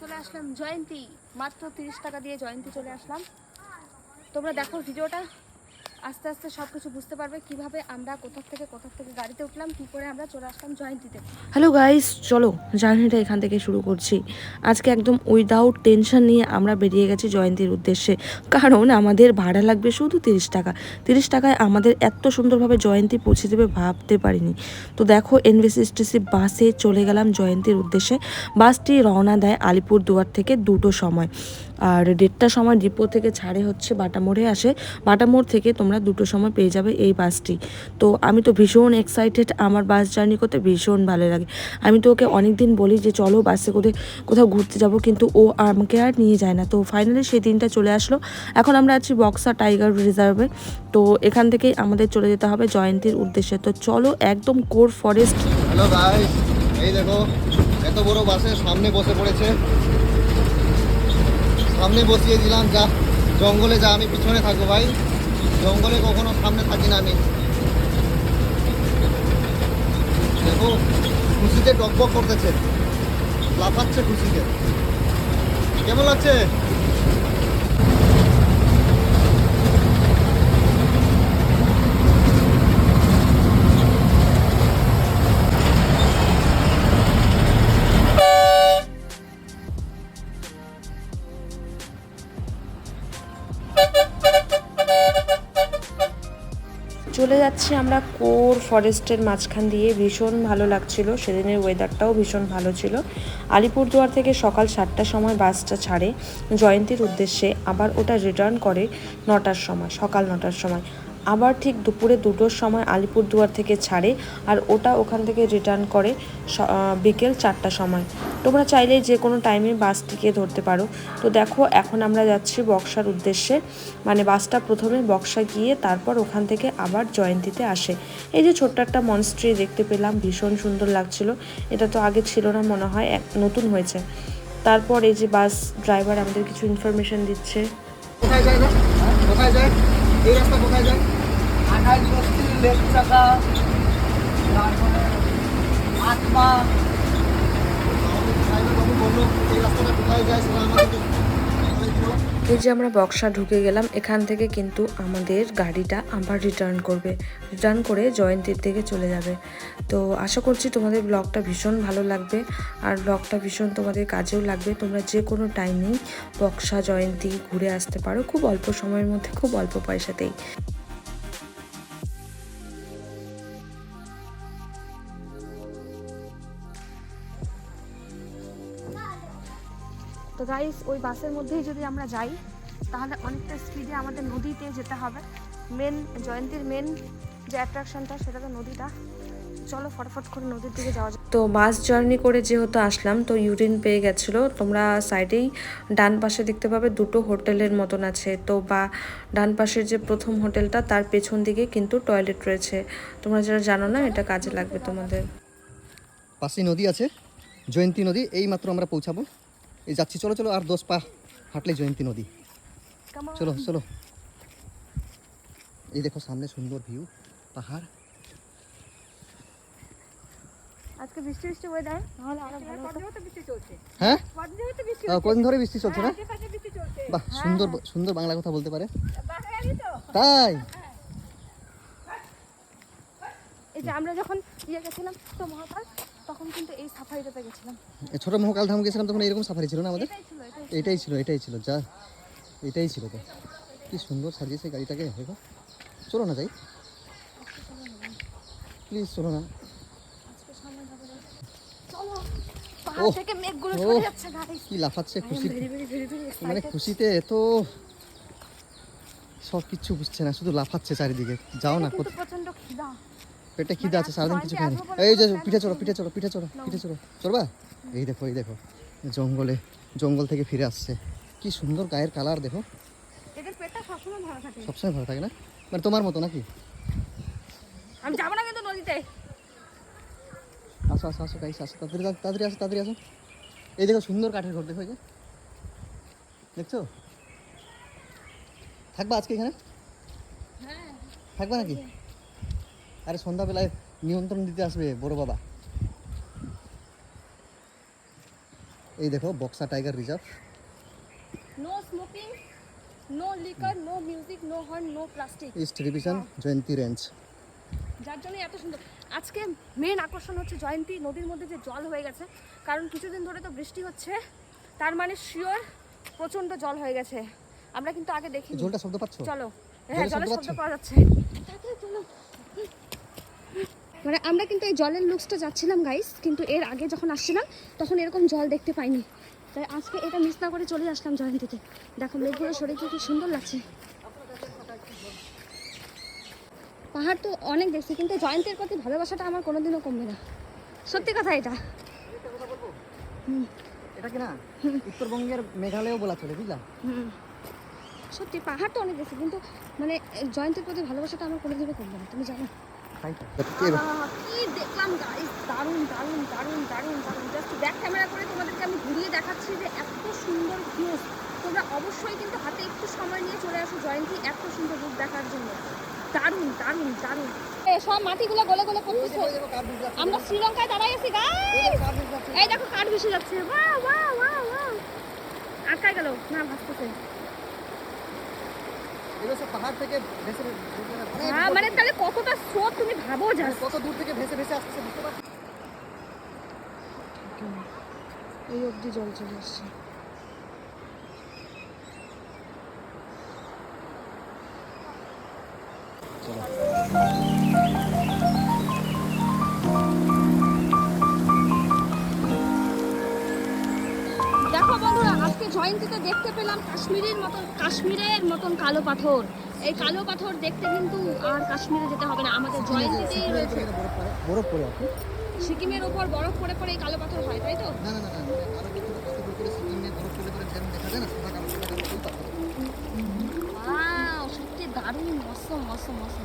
চলে আসলাম জয়ন্তী মাত্র তিরিশ টাকা দিয়ে জয়ন্তী চলে আসলাম। তোমরা দেখো ভিডিওটা। আস্তে আস্তে সব কিছু বুঝতে পারবে কীভাবে আমরা কোথা থেকে কোথা থেকে গাড়িতে উঠলাম, কি করে আমরা চলে আসলাম জয়ন্তীতে। হ্যালো গাইস চলো জার্নিটা এখান থেকে শুরু করছি। আজকে একদম উইদাউট টেনশন নিয়ে আমরা বেরিয়ে গেছি জয়ন্তীর উদ্দেশ্যে। কারণ আমাদের ভাড়া লাগবে শুধু তিরিশ টাকা। তিরিশ টাকায় আমাদের এত সুন্দরভাবে জয়ন্তী পৌঁছে দেবে ভাবতে পারিনি। তো দেখো এনভিসিএসটিসি বাসে চলে গেলাম জয়ন্তীর উদ্দেশ্যে। বাসটি রওনা দেয় আলিপুর দুয়ার থেকে দুটো সময়। আর দেড়টার সময় ডিপো থেকে ছাড়ে হচ্ছে বাটামোড়ে আসে। বাটামোড় থেকে তোমরা দুটো সময় পেয়ে যাবে এই বাসটি। তো আমি তো ভীষণ এক্সাইটেড আমার বাস জার্নি করতে ভীষণ ভালো লাগে। আমি তো ওকে অনেক দিন বলি যে, চলো বাসে করে কোথাও ঘুরতে যাব। কিন্তু ও আমাকে আর নিয়ে যায় না। তো ফাইনালি সেই দিনটা চলে আসলো। এখন আমরা আছি বক্সা টাইগার রিজার্ভে। তো এখান থেকেই আমাদের চলে যেতে হবে জয়ন্তীর উদ্দেশ্যে। তো চলো একদম কোর ফরেস্ট হ্যালো গাইস এই দেখো, এত বড় বাসের সামনে বসে পড়েছে। সামনে বসিয়ে দিলাম, যা জঙ্গলে যা, আমি পিছনে থাকব ভাই। জঙ্গলে কখনো সামনে থাকি না আমি। দেখো, খুশিতে টকবক করতেছে। লাফাচ্ছে খুশিতে। কেমন লাগছে? চলে যাচ্ছি আমরা কোর ফরেস্টের মাঝখান দিয়ে। ভীষণ ভালো লাগছিল। সেদিনের ওয়েদারটাও ভীষণ ভালো ছিল। আলিপুরদুয়ার থেকে সকাল সাতটার সময় বাসটা ছাড়ে। জয়ন্তীর উদ্দেশ্যে আবার ওটা রিটার্ন করে নটার সময়, সকাল নটার সময়। আবার ঠিক দুপুরে দুটোর সময় আলিপুরদুয়ার থেকে ছাড়ে আর ওটা ওখান থেকে রিটার্ন করে বিকেল চারটার সময়। তোমরা চাইলে যে কোনো টাইমে বাসটিকে ধরতে পারো। তো দেখো এখন আমরা যাচ্ছি বক্সার উদ্দেশ্যে। মানে বাসটা প্রথমে বক্সা গিয়ে তারপর ওখান থেকে আবার জয়ন্তীতে আসে। এই যে ছোট্ট একটা মনস্ট্রি দেখতে পেলাম ভীষণ সুন্দর লাগছিল। এটা তো আগে ছিল না মনে হয় এক- নতুন হয়েছে। তারপর এই যে বাস ড্রাইভার আমাদের কিছু ইনফরমেশন দিচ্ছে। কোথায় যায় কোথায় যায়? এই রাস্তা কোথায় যায়? আঠাশ বস্তি লেক চাকা তারপরে আত্মা এই যে আমরা বক্সা ঢুকে গেলাম, এখান থেকে কিন্তু আমাদের গাড়িটা আবার রিটার্ন করবে রিটার্ন করে জয়ন্তীর দিকে চলে যাবে। তো আশা করছি তোমাদের ব্লগটা ভীষণ ভালো লাগবে, আর ব্লগটা ভীষণ তোমাদের কাজেও লাগবে। তোমরা যে কোনো টাইমেই বক্সা, জয়ন্তী ঘুরে আসতে পারো, খুব অল্প সময়ের মধ্যে, খুব অল্প পয়সাতেই। তো গাইস ওই বাসের মধ্যেই যদি আমরা যাই তাহলে অনেকটা স্পিডে আমাদের নদীতে যেতে হবে। মেন জয়ন্তীর মেন যে অ্যাট্রাকশনটা সেটা তো নদীটা। চলো ফটফট করে নদীর দিকে যাওয়া যাক। তো বাস জার্নি করে যেহেতু আসলাম তো ইউরিন পেয়ে গেছিল। তোমরা সাইডেই ডান পাশে দেখতে পাবে দুটো হোটেলের মতন আছে। তো বা ডান পাশের যে প্রথম হোটেলটা তার পেছন দিকে কিন্তু টয়লেট রয়েছে। তোমরা যারা জানো না এটা কাজে লাগবে তোমাদের। পাশেই নদী আছে জয়ন্তী নদী এই মাত্র আমরা পৌঁছাবো। এই যাচ্ছি। চলো চলো আর দশ পা হাঁটলে জয়ন্তী নদী। চলো চলো। এই দেখো সামনে সুন্দর ভিউ পাহাড়। আজকে বৃষ্টি বৃষ্টি ওয়েদার নাহলে আরও ভালো হতো। বৃষ্টি চলছে? হ্যাঁ? বৃষ্টি ধরে বৃষ্টি চলছে না? বৃষ্টি চলছে। বাহ সুন্দর সুন্দর বাংলা কথা বলতে পারে। তাই? এই যে আমরা যখন ইয়ে গেছিলাম তো মহাকাল তখন কিন্তু এই সাফারিটাতে গেছিলাম। এ ছোট মহাকাল ধাম গেছিলাম তখন এরকম সাফারি ছিল না আমাদের? এটাই ছিল এটাই ছিল। যা এটাই ছিল তো। কি সুন্দর সাজিয়েছে গাড়িটাকে দেখো চলো না যাই। প্লিজ চলো না। কি লাফাচ্ছে খুশি মানে খুশিতে এত সব বুঝছে না শুধু লাফাচ্ছে চারিদিকে। যাও না প্রচণ্ড খিদা। পেটে খিদে আছে সারাদিন কিছু জয়ন্তী খাইনি। এই যে পিঠে চড়ো পিঠে চড়ো পিঠে চড়ো পিঠে চড়ো। পিঠে চড়ো এই দেখো এই দেখো। জঙ্গলে জঙ্গল থেকে ফিরে আসছে। কি সুন্দর গায়ের কালার দেখো। এদের পেটটা সবসময় ভালো থাকে। না? মানে তোমার মতো নাকি? আমি যাব না কিন্তু নদীতে। আসো আসো আসো গাইস আসো। তাড়াতাড়ি আসো, তাড়াতাড়ি আসো তাড়াতাড়ি আসো। এই দেখো সুন্দর কাঠের ঘর দেখো এই যে। দেখছ? থাকবা আজকে এখানে? থাকবা নাকি? আরে সন্ধ্যাবেলায় নিয়ন্ত্রণ দিতে আসবে বড় বাবা। এই দেখো Buxa tiger reserve. No smoking no liquor no music no horn no plastic east division Jayanti range যার জন্য এত সুন্দর। আজকে মেন আকর্ষণ হচ্ছে জয়ন্তী নদীর মধ্যে যে জল হয়ে গেছে। কারণ কিছুদিন ধরে তো বৃষ্টি হচ্ছে তার মানে শিওর প্রচণ্ড জল হয়ে গেছে। আমরা কিন্তু আগে দেখি জলটা শব্দ পাচ্ছ? চলো। হ্যাঁ জলের শব্দ শব্দ পাওয়া যাচ্ছে। তাড়াতাড়ি চলো। মানে আমরা কিন্তু এই জলের লুকসটা যাচ্ছিলাম গাইস কিন্তু এর আগে যখন আসছিলাম তখন এরকম জল দেখতে পাইনি। তাই আজকে এটা মিস না করে চলে আসলাম জয়ন্তীতে দেখো মেঘগুলো সরে কি সুন্দর লাগছে। পাহাড় তো অনেক দেখছি কিন্তু জয়ন্তীর প্রতি ভালোবাসাটা আমার কোনোদিনও কমবে না। সত্যি কথা এটা। এটা কি না? উত্তরবঙ্গের মেঘালয়ও বলা চলে বুঝলা? হুম। সত্যি পাহাড় তো অনেক দেখছি কিন্তু মানে জয়ন্তীর প্রতি ভালোবাসাটা আমার কোনোদিনও কমবে না তুমি জানো। কি দেখলাম গাইস দারুণ দারুণ দারুণ দারুণ দারুণ। জাস্ট ব্যাক ক্যামেরা করে তোমাদেরকে আমি ঘুরিয়ে দেখাচ্ছি যে এত সুন্দর ভিউজ তোমরা অবশ্যই কিন্তু হাতে একটু সময় নিয়ে চলে আসো জয়ন্তী এত সুন্দর রূপ দেখার জন্য। দারুণ দারুণ দারুণ। সব মাটিগুলো গলে গলে পড়তেছে আমরা শ্রীলঙ্কায় দাঁড়াই আছি গাইস এই দেখো কাঠ ভেসে যাচ্ছে। বাহ বাহ বাহ বাহ আটকায় গেল। না ভাসতেছে। এগুলো সব পাহাড় থেকে ভেসে হ্যাঁ মানে তাহলে কতটা স্রোত তুমি ভাবো মানে কত দূর থেকে ভেসে ভেসে আসছে বুঝতে পারছ? এই অবধি জল চলে আসছে। জয়ন্তীতে দেখতে পেলাম কাশ্মীরের মতন কাশ্মীরের মতন কালো পাথর। এই কালো পাথর দেখতে কিন্তু আর কাশ্মীরে যেতে হবে না আমাদের জয়ন্তীতেই রয়েছে। বরফ পড়ে আপনি সিকিমের উপর বরফ পড়ে পড়ে এই কালো পাথর হয় তাই তো? না না না না সত্যি দারুণ মস্ত মস্ত মস্ত।